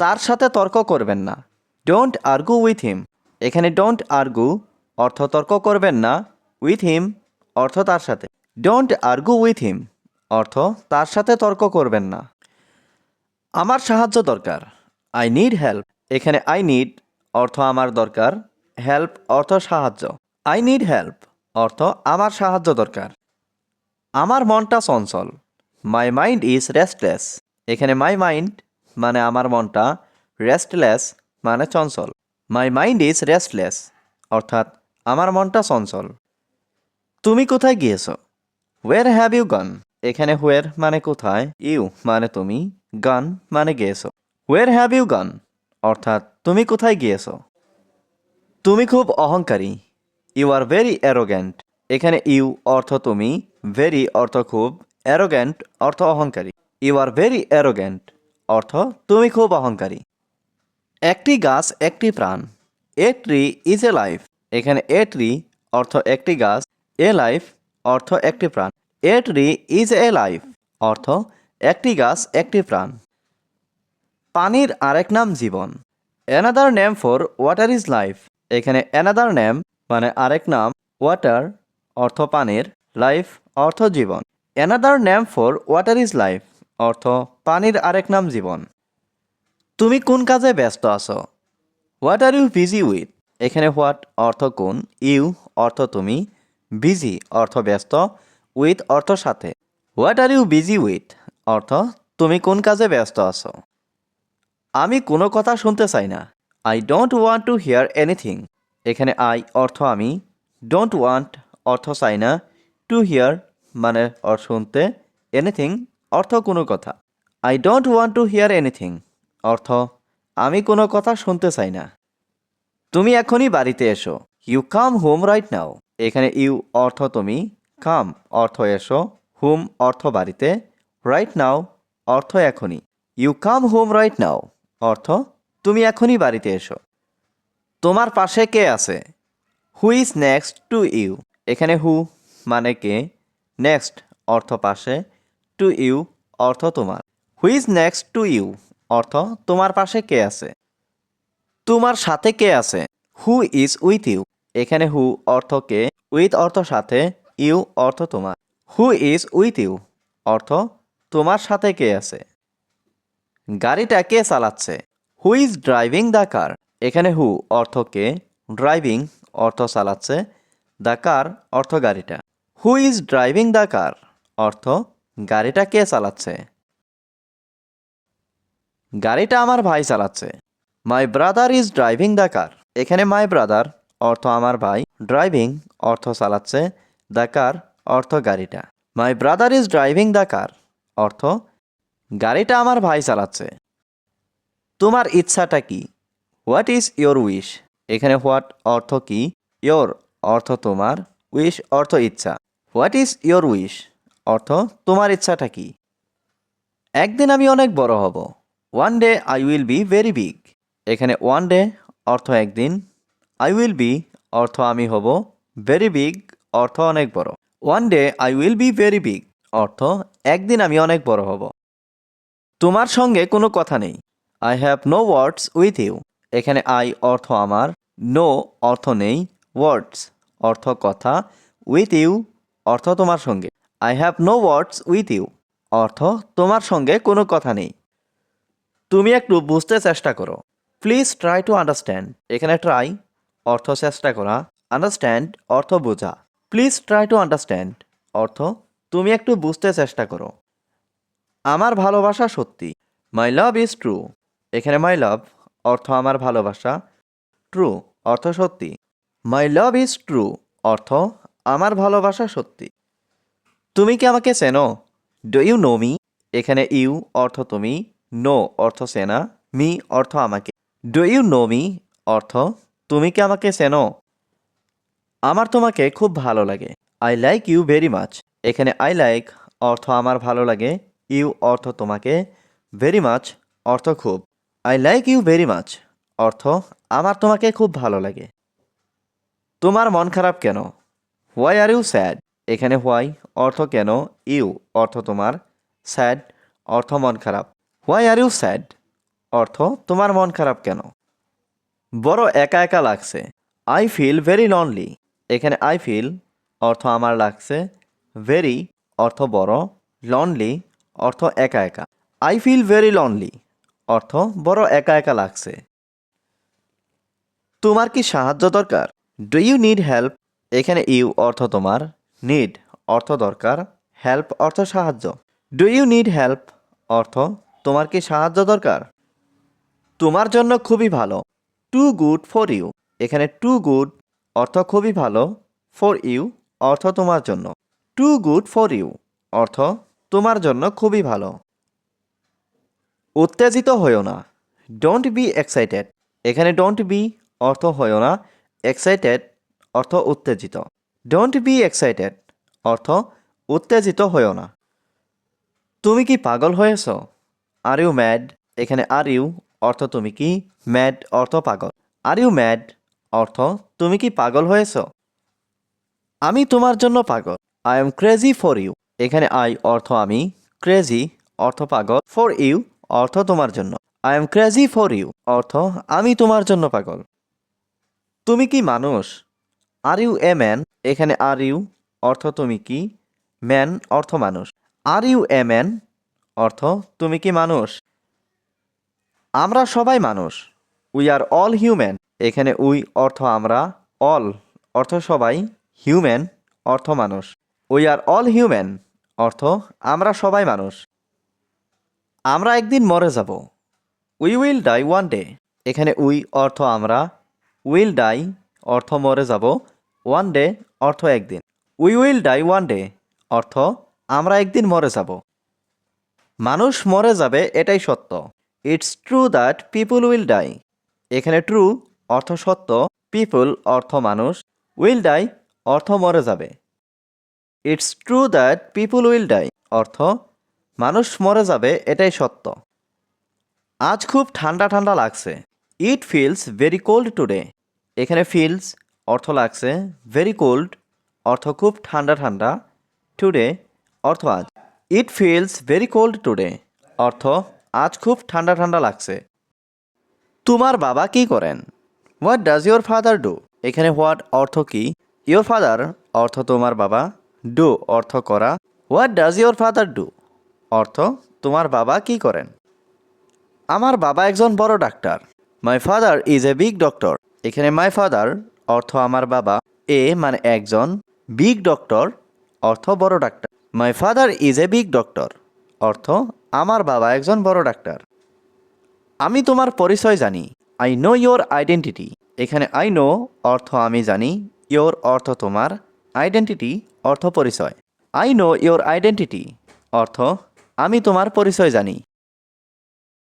তার সাথে তর্ক করবেন না। ডোন্ট আর্গু উইথ হিম এখানে ডোন্ট আর্গু অর্থ তর্ক করবেন না। উইথ হিম অর্থ তার সাথে। ডোন্ট আর্গু উইথ হিম অর্থ তার সাথে তর্ক করবেন না। আমার সাহায্য দরকার। আই নিড হেল্প এখানে আই নিড অর্থ আমার দরকার। হেল্প অর্থ সাহায্য। আই নিড হেল্প অর্থ আমার সাহায্য দরকার। আমার মনটা চঞ্চল। মাই মাইন্ড ইজ রেস্টলেস এখানে মাই মাইন্ড মানে আমার মনটা রেস্টলেস মানে চঞ্চল। মাই মাইন্ড ইজ রেস্টলেস অর্থাৎ আমার মনটা চঞ্চল। তুমি কোথায় গিয়েছো? ওয়ের হ্যাভ ইউ গান এখানে হোয়ের মানে কোথায়? ইউ মানে তুমি গান মানে গিয়েছো। ওয়ের হ্যাভ ইউ গান অর্থাৎ তুমি কোথায় গিয়েছো? তুমি খুব অহংকারী। ইউ আর ভেরি অ্যারোগ্যান্ট এখানে ইউ অর্থ তুমি ভেরি অর্থ খুব অ্যারোগ্যান্ট অর্থ অহংকারী। ইউ আর ভেরি অ্যারোগ্যান্ট অর্থ, তুমি খুব অহংকারী। একটি গাছ, একটি প্রাণ। A tree is a life. এখানে এ ট্রি, অর্থ একটি গাছ। এ লাইফ, অর্থ একটি প্রাণ। A tree is a life, অর্থ একটি গাছ, একটি প্রাণ। পানির আরেক নাম জীবন। Another name for water is life এখানে অ্যানাদার নেম মানে আরেক নাম ওয়াটার অর্থ পানির। লাইফ অর্থ জীবন। Another name for water is life অর্থ, পানির আরেক নাম জীবন। তুমি কোন কাজে ব্যস্ত আছো? What are you busy with এখানে হোয়াট অর্থ কোন ইউ অর্থ তুমি বিজি অর্থ ব্যস্ত উইথ অর্থ সাথে। What are you busy with অর্থ, তুমি কোন কাজে ব্যস্ত আছো? আমি কোনো কথা শুনতে চাই না। I don't want to hear anything এখানে আই অর্থ আমি ডোন্ট ওয়ান্ট অর্থ চাই না। টু হিয়ার মানে শুনতে এনিথিং অর্থ কোনো কথা। I don't want to hear anything অর্থ, আমি কোনো কথা শুনতে চাই না। তুমি এখনই বাড়িতে এসো। You come home right now এখানে ইউ অর্থ তুমি কাম অর্থ এসো হোম অর্থ বাড়িতে। রাইট নাও অর্থ এখনই। You come home right now অর্থ, তুমি এখনই বাড়িতে এসো। তোমার পাশে কে আছে? Who is next to you এখানে হু মানে কে? নেক্সট অর্থ পাশে। টু ইউ অর্থ তোমার। Who is next to you অর্থ, তোমার পাশে কে আছে? তোমার সাথে কে আছে? হু ইজ উইথ ইউ এখানে হু অর্থ কে? উইথ অর্থ সাথে ইউ অর্থ তোমার। হু ইজ উইথ ইউ অর্থ, তোমার সাথে কে আছে? গাড়িটা কে চালাচ্ছে? Who is driving the car এখানে হু অর্থ কে? ড্রাইভিং অর্থ চালাচ্ছে। দ্য কার অর্থ গাড়িটা। Who is driving the car অর্থ গাড়িটা কে চালাচ্ছে? গাড়িটা আমার ভাই চালাচ্ছে। My brother is driving the car এখানে মাই ব্রাদার অর্থ আমার ভাই ড্রাইভিং অর্থ চালাচ্ছে দ্য কার অর্থ গাড়িটা। My brother is driving the car অর্থ গাড়িটা আমার ভাই চালাচ্ছে। তোমার ইচ্ছাটা কি? হোয়াট ইজ ইয়োর উইশ এখানে হোয়াট অর্থ কি? ইয়োর অর্থ তোমার উইশ অর্থ ইচ্ছা। হোয়াট ইজ ইয়োর উইশ অর্থ, তোমার ইচ্ছাটা কি? একদিন আমি অনেক বড় হব। One day I will be very big এখানে ওয়ান ডে অর্থ একদিন। আই উইল বি অর্থ আমি হব ভেরি বিগ অর্থ অনেক বড়। One day I will be very big অর্থ একদিন আমি অনেক বড় হব। তোমার সঙ্গে কোনো কথা নেই। I have no words with you এখানে আই অর্থ আমার নো অর্থ নেই। ওয়ার্ডস অর্থ কথা উইথ ইউ অর্থ তোমার সঙ্গে। I have no words with you অর্থ, তোমার সঙ্গে কোনো কথা নেই। তুমি একটু বুঝতে চেষ্টা করো। প্লিজ ট্রাই টু আন্ডারস্ট্যান্ড এখানে ট্রাই অর্থ চেষ্টা করা। আন্ডারস্ট্যান্ড অর্থ বোঝা। প্লিজ ট্রাই টু আন্ডারস্ট্যান্ড অর্থ, তুমি একটু বুঝতে চেষ্টা করো। আমার ভালোবাসা সত্যি। মাই লাভ ইজ ট্রু এখানে মাই লাভ অর্থ আমার ভালোবাসা। ট্রু অর্থ সত্যি। মাই লাভ ইজ ট্রু অর্থ, আমার ভালোবাসা সত্যি। তুমি কি আমাকে চেনো? ডু ইউ নো মি এখানে ইউ অর্থ তুমি নো অর্থ চেনা মি অর্থ আমাকে। ডু ইউ নো মি অর্থ তুমি কি আমাকে চেনো? আমার তোমাকে খুব ভালো লাগে। I like you very much এখানে আই লাইক অর্থ আমার ভালো লাগে ইউ অর্থ তোমাকে ভেরি মাচ অর্থ খুব। I like you very much অর্থ আমার তোমাকে খুব ভালো লাগে। তোমার মন খারাপ কেন? হোয়াই আর ইউ স্যাড এখানে হোয়াই অর্থ কেন ইউ অর্থ তোমার স্যাড অর্থ মন খারাপ। হোয়াই আর ইউ স্যাড অর্থ তোমার মন খারাপ কেন? বড় একা একা লাগছে। আই ফিল ভেরি লনলি এখানে আই ফিল অর্থ আমার লাগছে। ভেরি অর্থ বড়। লনলি অর্থ একা একা। আই ফিল ভেরি লনলি অর্থ বড় একা একা লাগছে। তোমার কি সাহায্য দরকার? ডু ইউ নিড হেল্প এখানে ইউ অর্থ তোমার। নিড অর্থ দরকার হেল্প অর্থ সাহায্য। ডু ইউ নিড হেল্প অর্থ, তোমার কি সাহায্য দরকার? তোমার জন্য খুবই ভালো। টু গুড ফর ইউ এখানে টু গুড অর্থ খুবই ভালো ফর ইউ অর্থ তোমার জন্য। টু গুড ফর ইউ অর্থ তোমার জন্য খুবই ভালো। উত্তেজিত হয়েও না। ডোন্ট বি এক্সাইটেড এখানে ডোন্ট বি অর্থ হয়েও না। এক্সাইটেড অর্থ উত্তেজিত। ডোন্ট বি এক্সাইটেড অর্থ উত্তেজিত হয়েও না। তুমি কি পাগল হয়েছ? আর ইউ ম্যাড এখানে আর ইউ অর্থ তুমি কি ম্যাড অর্থ পাগল। আর ইউ ম্যাড অর্থ তুমি কি পাগল হয়েছ? আমি তোমার জন্য পাগল। I am crazy for you এখানে আই অর্থ আমি ক্রেজি অর্থ পাগল। ফর ইউ অর্থ তোমার জন্য। I am crazy for you অর্থ আমি তোমার জন্য পাগল। তুমি কি মানুষ? আর ইউ এ ম্যান এখানে আর ইউ অর্থ তুমি কি? ম্যান অর্থ মানুষ। আর ইউ এ ম্যান অর্থ তুমি কি মানুষ? আমরা সবাই মানুষ। উই আর অল হিউম্যান এখানে উই অর্থ আমরা অল অর্থ সবাই হিউম্যান অর্থ মানুষ। উই আর অল হিউম্যান অর্থ আমরা সবাই মানুষ। আমরা একদিন মরে যাব। We will die one day এখানে উই অর্থ আমরা। উইল ডাই অর্থ মরে যাব। ওয়ান ডে অর্থ একদিন। We will die one day অর্থ আমরা একদিন মরে যাব। মানুষ মরে যাবে, এটাই সত্য। It's true that people will die এখানে ট্রু অর্থ সত্য। পিপুল অর্থ মানুষ উইল ডাই অর্থ মরে যাবে। It's true that people will die অর্থ মানুষ মরে যাবে, এটাই সত্য। আজ খুব ঠান্ডা ঠান্ডা লাগছে। It feels very cold today এখানে ফিলস অর্থ লাগছে। ভেরি কোল্ড অর্থ খুব ঠান্ডা ঠান্ডা। টুডে অর্থ আজ। It feels very cold today অর্থ আজ খুব ঠান্ডা ঠান্ডা লাগছে। তোমার বাবা কি করেন? What does your father do এখানে হোয়াট অর্থ কি? ইয়োর ফাদার অর্থ তোমার বাবা। ডু অর্থ করা। What does your father do অর্থ তোমার বাবা কি করেন? আমার বাবা একজন বড় doctor. My father is a big doctor এখানে মাই ফাদার অর্থ আমার বাবা, এ মানে একজন বিগ ডক্টর, অর্থ বড় doctor. My father is a big doctor অর্থ আমার বাবা একজন বড় ডাক্তার। আমি তোমার পরিচয় জানি আই নো ইয়োর আইডেন্টিটি এখানে আই নো অর্থ আমি জানি ইয়োর অর্থ তোমার আইডেন্টিটি অর্থ পরিচয়। আই নো ইয়োর আইডেন্টিটি অর্থ আমি তোমার পরিচয় জানি।